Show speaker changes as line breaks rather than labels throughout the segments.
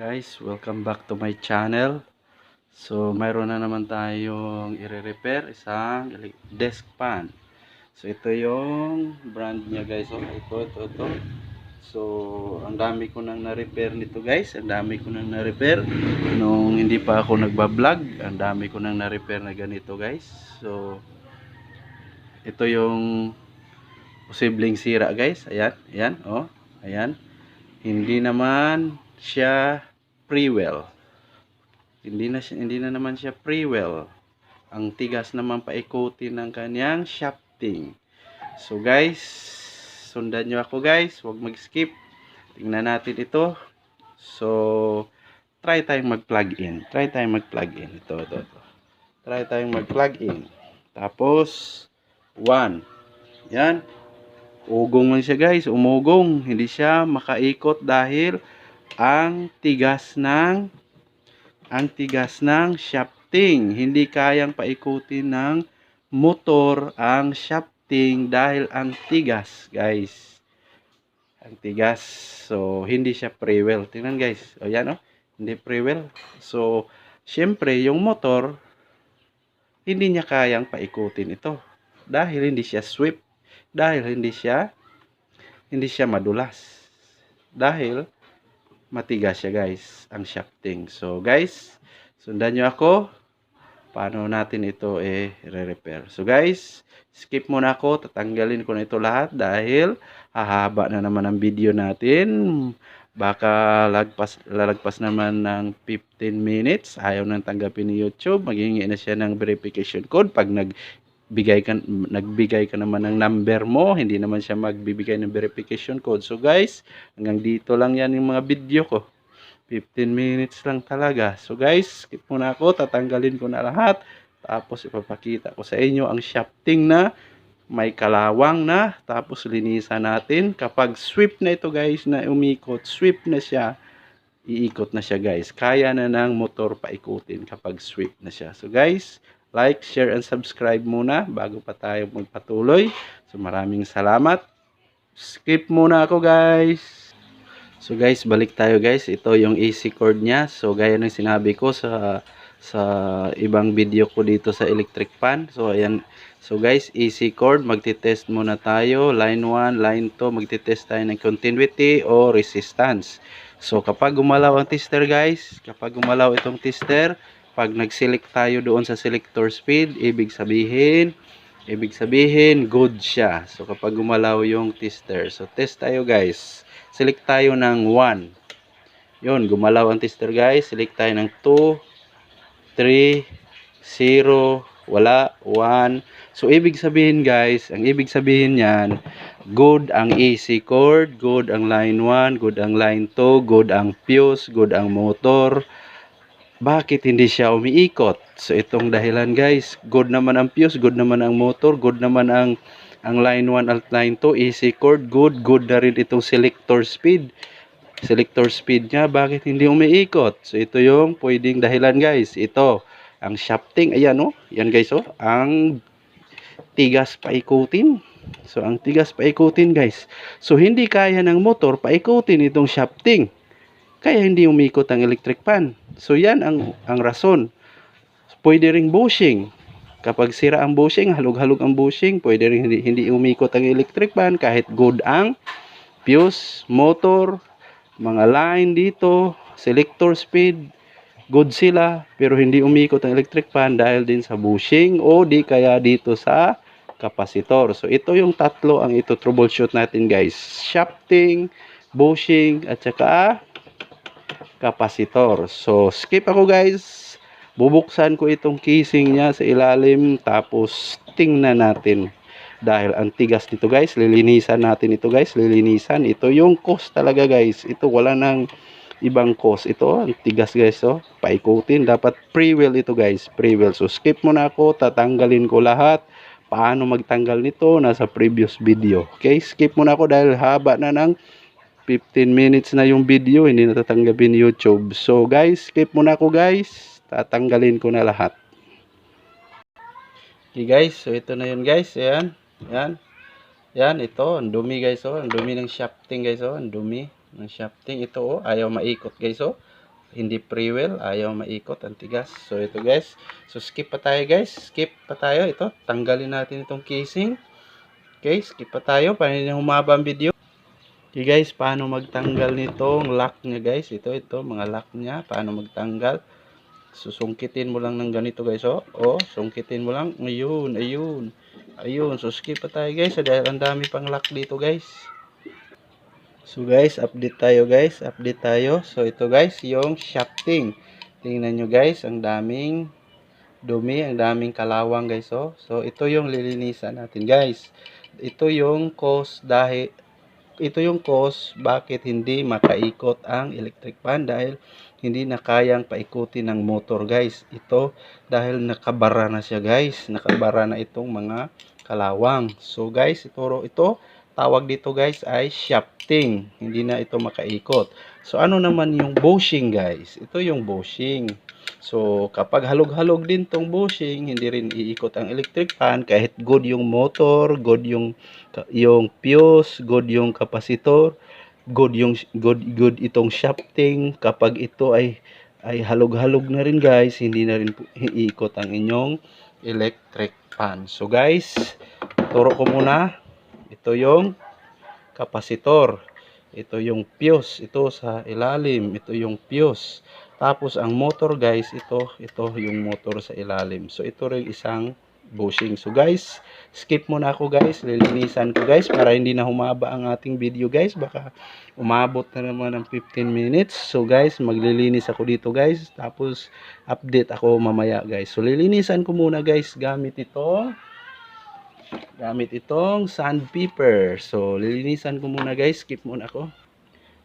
guys, welcome back to my channel. So, mayroon na naman tayong i-repair isang desk fan. So, ito yung brand niya guys. Oh, ito, ito, ito. So, ang dami ko nang na-repair nito guys. Ang dami ko nang na-repair. Nung hindi pa ako nagbablog, ang dami ko nang na-repair na ganito guys. So, ito yung posibleng sira guys. Ayan, ayan, oh. Ayan. Hindi naman siya pre-well. Hindi na hindi na naman siya pre-well. Ang tigas naman paikutin ng kanyang shafting. So guys, sundan nyo ako guys. Huwag mag-skip. Tingnan natin ito. So, try tayong mag-plug in. Try tayong mag-plug in. Ito, ito, ito. Try tayong mag-plug in. Tapos, 1. Yan. Ugong lang siya guys. Umugong. Hindi siya makaikot dahil ang tigas ng ang tigas ng shafting. Hindi kayang paikutin ng motor ang shafting dahil ang tigas, guys. Ang tigas. So, hindi siya pre-well. Tingnan, guys. O, yan, o. Hindi pre-well. So, syempre, yung motor, hindi niya kayang paikutin ito. Dahil hindi siya swift. Dahil hindi siya hindi siya madulas. Dahil matigas siya guys. Ang shafting so guys sundan nyo ako. Paano natin ito eh re-repair so guys skip muna ako. Tatanggalin ko na ito lahat dahil hahaba na naman ang video natin. Baka lagpas lalagpas naman ng 15 minutes. Ayaw nang tanggapin ni YouTube. Maghingi na siya ng verification code pag nag bigay ka, nagbigay ka naman ng number mo, hindi naman siya magbibigay ng verification code. So guys, hanggang dito lang yan yung mga video ko. 15 minutes lang talaga. So guys, skip muna ako, tatanggalin ko na lahat. Tapos ipapakita ko sa inyo ang shafting na may kalawang na. Tapos linisan natin. Kapag sweep na ito guys, na umikot, sweep na siya, iikot na siya guys. Kaya na ng motor paikutin kapag sweep na siya. So guys, like, share, and subscribe muna bago pa tayo magpatuloy. So maraming salamat. Skip muna ako guys. So guys, balik tayo guys. Ito yung AC cord niya. So gaya ng sinabi ko sa sa ibang video ko dito sa electric fan. So ayan. So guys, AC cord, magti-test muna tayo. Line 1, line 2, magti-test tayo ng continuity o resistance. So kapag gumalaw ang tester guys, kapag gumalaw itong tester, pag nag-select tayo doon sa selector speed, ibig sabihin, ibig sabihin, good siya. So, kapag gumalaw yung tester. So, test tayo guys. Select tayo ng 1. Yun, gumalaw ang tester guys. Select tayo ng 2, 3, 0, wala, 1. So, ibig sabihin guys, ang ibig sabihin yan, good ang AC cord, good ang line 1, good ang line 2, good ang fuse, good ang motor, bakit hindi siya umiikot? So itong dahilan guys, good naman ang fuse, good naman ang motor, good naman ang ang line 1 at line 2, AC cord, good, good na rin itong selector speed. Selector speed niya, bakit hindi umiikot? So ito yung pwedeng dahilan guys. Ito, ang shafting, ayan oh, yan guys oh, ang tigas paikutin. So ang tigas paikutin guys. So hindi kaya ng motor paikutin itong shafting. Kaya hindi umikot ang electric fan. So yan ang ang rason. Pwede ring bushing. Kapag sira ang bushing, halog-halog ang bushing, pwede ring hindi, hindi umikot ang electric fan kahit good ang fuse, motor, mga line dito, selector speed, good sila, pero hindi umikot ang electric fan dahil din sa bushing o di kaya dito sa kapasitor. So ito yung tatlo ang ito troubleshoot natin guys. Shafting, bushing, at saka kapasitor. So, skip ako guys. Bubuksan ko itong casing niya sa ilalim tapos tingnan natin. Dahil ang tigas nito guys, lilinisan natin ito guys, lilinisan. Ito yung cost talaga guys. Ito wala nang ibang cost. Ito, ang tigas guys oh. Paikutin. Dapat pre-wheel ito guys, pre-wheel. So, skip muna ako, tatanggalin ko lahat. Paano magtanggal nito? Nasa previous video. Okay, skip muna ako dahil haba na ng 15 minutes na yung video, hindi natatanggapin YouTube. So guys, skip muna ako guys. Tatanggalin ko na lahat. Okay guys, so ito na yun guys. Ayan, ayan. Yan, ito, ang dumi guys oh. Ang dumi ng shafting guys oh. Ang dumi ng shafting. Ito oh, ayaw maikot guys oh. hindi pre-wheel, ayaw maikot ang tigas. So ito guys, so skip pa tayo guys, skip pa tayo. Ito, tanggalin natin itong casing. Okay, skip pa tayo para hindi humaba ang video. Okay guys, paano magtanggal nitong lock niya guys? Ito, ito, mga lock niya, paano magtanggal? Susungkitin mo lang ng ganito guys, oh. Oh, sungkitin mo lang. Ayun, ayun. Ayun, so skip pa tayo guys. Dahil ang dami pang lock dito guys. So guys, update tayo guys. Update tayo. So ito guys, yung shafting. Tingnan nyo guys, ang daming dumi, ang daming kalawang guys. Oh. So ito yung lilinisan natin guys. Ito yung cause dahil ito yung cause bakit hindi makaikot ang electric fan dahil hindi na kayang paikutin ng motor guys. Ito dahil nakabara na siya guys. Nakabara na itong mga kalawang. So guys, ito, ito tawag dito guys ay shafting. Hindi na ito makaikot. So ano naman yung bushing guys? Ito yung bushing. So kapag halog-halog din tong bushing, hindi rin iikot ang electric fan kahit good yung motor, good yung yung fuse, good yung kapasitor, good yung good good itong shafting kapag ito ay ay halog-halog na rin guys, hindi na rin iikot ang inyong electric fan. So guys, turo ko muna. Ito yung kapasitor. Ito yung fuse. Ito sa ilalim. Ito yung fuse. Tapos ang motor guys, ito, ito yung motor sa ilalim. So ito rin isang bushing. So guys, skip muna ako guys. Lilinisan ko guys para hindi na humaba ang ating video guys. Baka umabot na naman ng 15 minutes. So guys, maglilinis ako dito guys. Tapos update ako mamaya guys. So lilinisan ko muna guys gamit ito gamit itong sandpaper. So, lilinisan ko muna guys. Skip muna ako.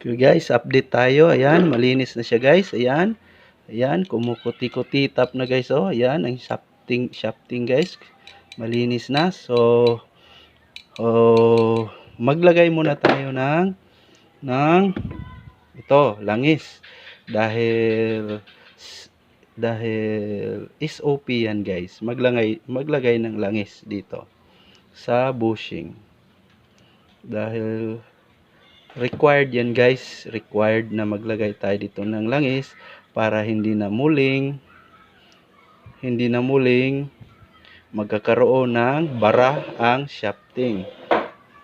Okay guys, update tayo. Ayan, malinis na siya guys. Ayan. Ayan, kumukuti-kuti tap na guys. Oh, ayan, ang shafting, shafting guys. Malinis na. So, oh, maglagay muna tayo ng ng ito, langis. Dahil dahil SOP yan guys. Maglagay maglagay ng langis dito sa bushing. Dahil required yan guys, required na maglagay tayo dito ng langis para hindi na muling hindi na muling magkakaroon ng bara ang shafting.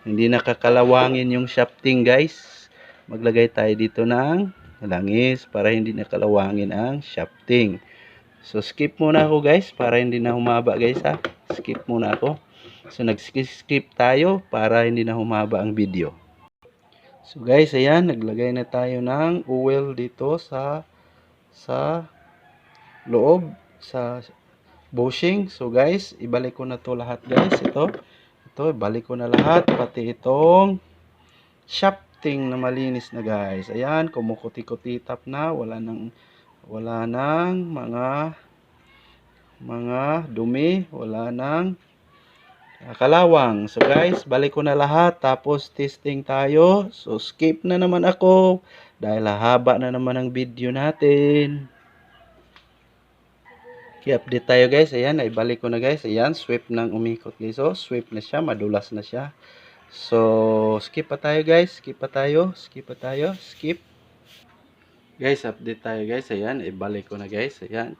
Hindi nakakalawangin yung shafting guys. Maglagay tayo dito ng langis para hindi nakalawangin ang shafting. So skip muna ako guys para hindi na humaba guys ha. Skip muna ako. So nag-skip tayo para hindi na humaba ang video. So guys, ayan, naglagay na tayo ng oil dito sa sa loob sa bushing. So guys, ibalik ko na to lahat guys. Ito, ito, ibalik ko na lahat pati itong shafting na malinis na guys. Ayan, kumukuti-kuti tap na, wala nang wala nang mga mga dumi, wala nang kalawang. So guys, balik ko na lahat tapos testing tayo. So skip na naman ako dahil haba na naman ang video natin. Okay, update tayo guys. Ayan, ibalik ko na guys. Ayan, sweep nang umikot guys. So, sweep na siya, madulas na siya. So, skip pa tayo guys. Skip pa tayo. Skip pa tayo. Skip. Guys, update tayo guys. Ayan, ibalik ko na guys. Ayan.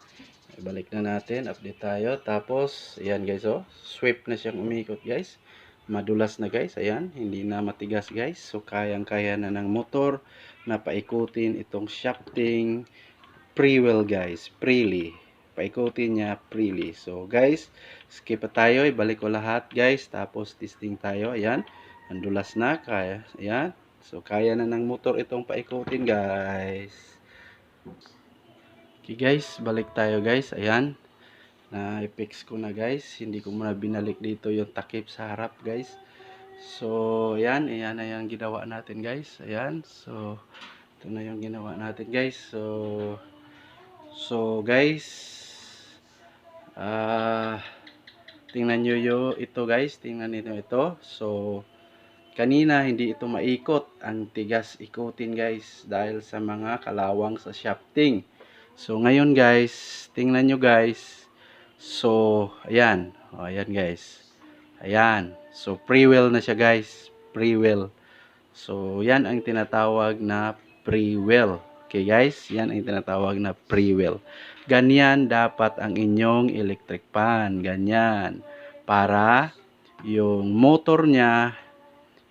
Ibalik na natin, update tayo. Tapos, ayan guys, oh. Sweep na siyang umikot guys. Madulas na guys, ayan. Hindi na matigas guys. So, kayang-kaya na ng motor na paikutin itong shafting pre-wheel guys. Freely. Paikutin niya freely. So, guys, skip tayo. Ibalik ko lahat guys. Tapos, testing tayo. Ayan. Andulas na. Kaya, ayan. So, kaya na ng motor itong paikutin guys. Okay guys, balik tayo guys. Ayan. Na-fix ko na guys. Hindi ko muna binalik dito yung takip sa harap guys. So, ayan. Ayan na yung ginawa natin guys. Ayan. So, ito na yung ginawa natin guys. So, so guys. Ah, tingnan nyo yo ito guys. Tingnan niyo ito. So, kanina hindi ito maikot. Ang tigas ikutin guys. Dahil sa mga kalawang sa shafting. So, ngayon guys, tingnan nyo guys. So, ayan. O, ayan guys. Ayan. So, pre-wheel na siya guys. Pre-wheel. So, yan ang tinatawag na pre-wheel. Okay guys, yan ang tinatawag na pre-wheel. Ganyan dapat ang inyong electric pan. Ganyan. Para yung motor niya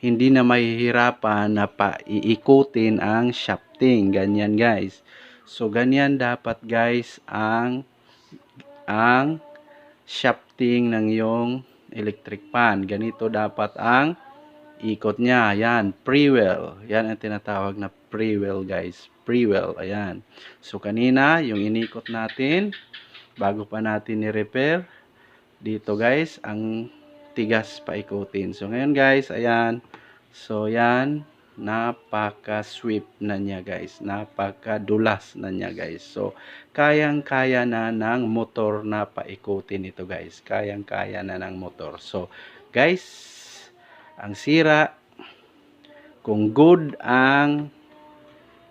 hindi na mahihirapan na paiikutin ang shafting. Ganyan guys. So ganyan dapat guys ang ang shafting ng yung electric pan. Ganito dapat ang ikot niya. Yan, pre-wheel. Yan ang tinatawag na pre-wheel guys. Pre-wheel. Ayan. So kanina, yung inikot natin, bago pa natin ni-repair, dito guys, ang tigas paikutin. So ngayon guys, ayan. So yan, napaka-sweep na niya guys. Napaka-dulas na niya guys. So, kayang-kaya na ng motor na paikutin ito guys. Kayang-kaya na ng motor. So, guys, ang sira, kung good ang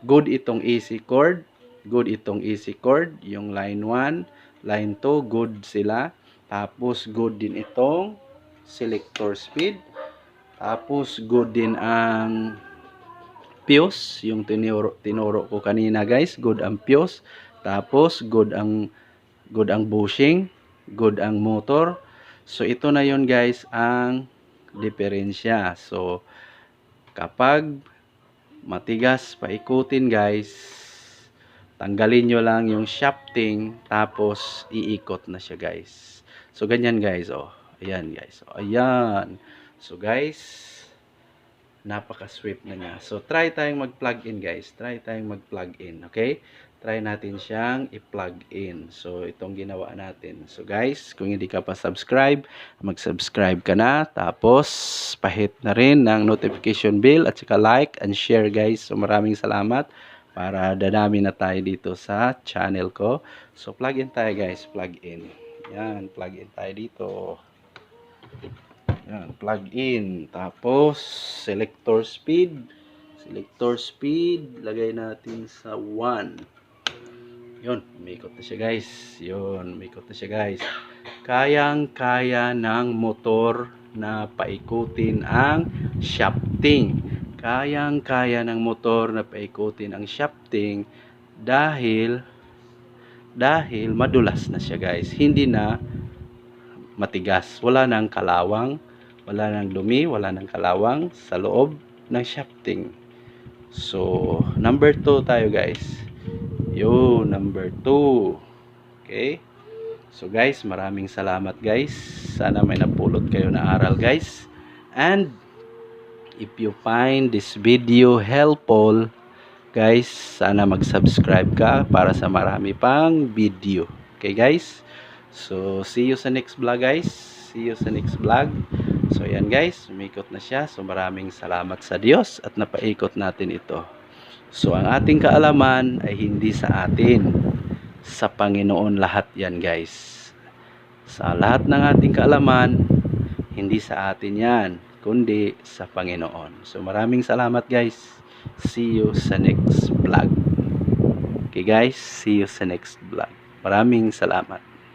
good itong easy cord, good itong easy cord, yung line 1, line 2, good sila. Tapos, good din itong selector speed. Tapos, good din ang fuse, yung tinuro, tinuro ko kanina guys, good ang fuse. Tapos, good ang good ang bushing, good ang motor. So, ito na yon guys ang diferensya. So, kapag matigas paikutin guys, tanggalin nyo lang yung shafting, tapos iikot na siya guys. So, ganyan guys, oh. Ayan guys. Oh, ayan. So, guys, napaka-sweep na niya. So, try tayong mag-plug in guys. Try tayong mag-plug in. Okay? Try natin siyang i-plug in. So, itong ginawa natin. So, guys, kung hindi ka pa subscribe, mag-subscribe ka na. Tapos, pahit na rin ng notification bell at saka like and share guys. So, maraming salamat para dadami na tayo dito sa channel ko. So, plug in tayo guys. Plug in. Yan, plug in tayo dito. Yan, plug in. Tapos, selector speed. Selector speed, lagay natin sa 1. Yun, umikot na siya guys. Yun, umikot na siya guys. Kayang-kaya ng motor na paikutin ang shafting. Kayang-kaya ng motor na paikutin ang shafting dahil dahil madulas na siya guys. Hindi na matigas. Wala nang kalawang, wala nang dumi, wala nang kalawang sa loob ng shafting. So, number 2 tayo guys. Yo, number 2. Okay? So guys, maraming salamat guys. Sana may napulot kayo na aral guys. And if you find this video helpful, guys, sana mag-subscribe ka para sa marami pang video. Okay guys? So, see you sa next vlog guys. See you sa next vlog. So, yan guys, umikot na siya. So, maraming salamat sa Diyos at napaikot natin ito. So, ang ating kaalaman ay hindi sa atin. Sa Panginoon lahat yan guys. Sa lahat ng ating kaalaman, hindi sa atin yan, kundi sa Panginoon. So, maraming salamat guys. See you sa next vlog. Okay guys, see you sa next vlog. Maraming salamat.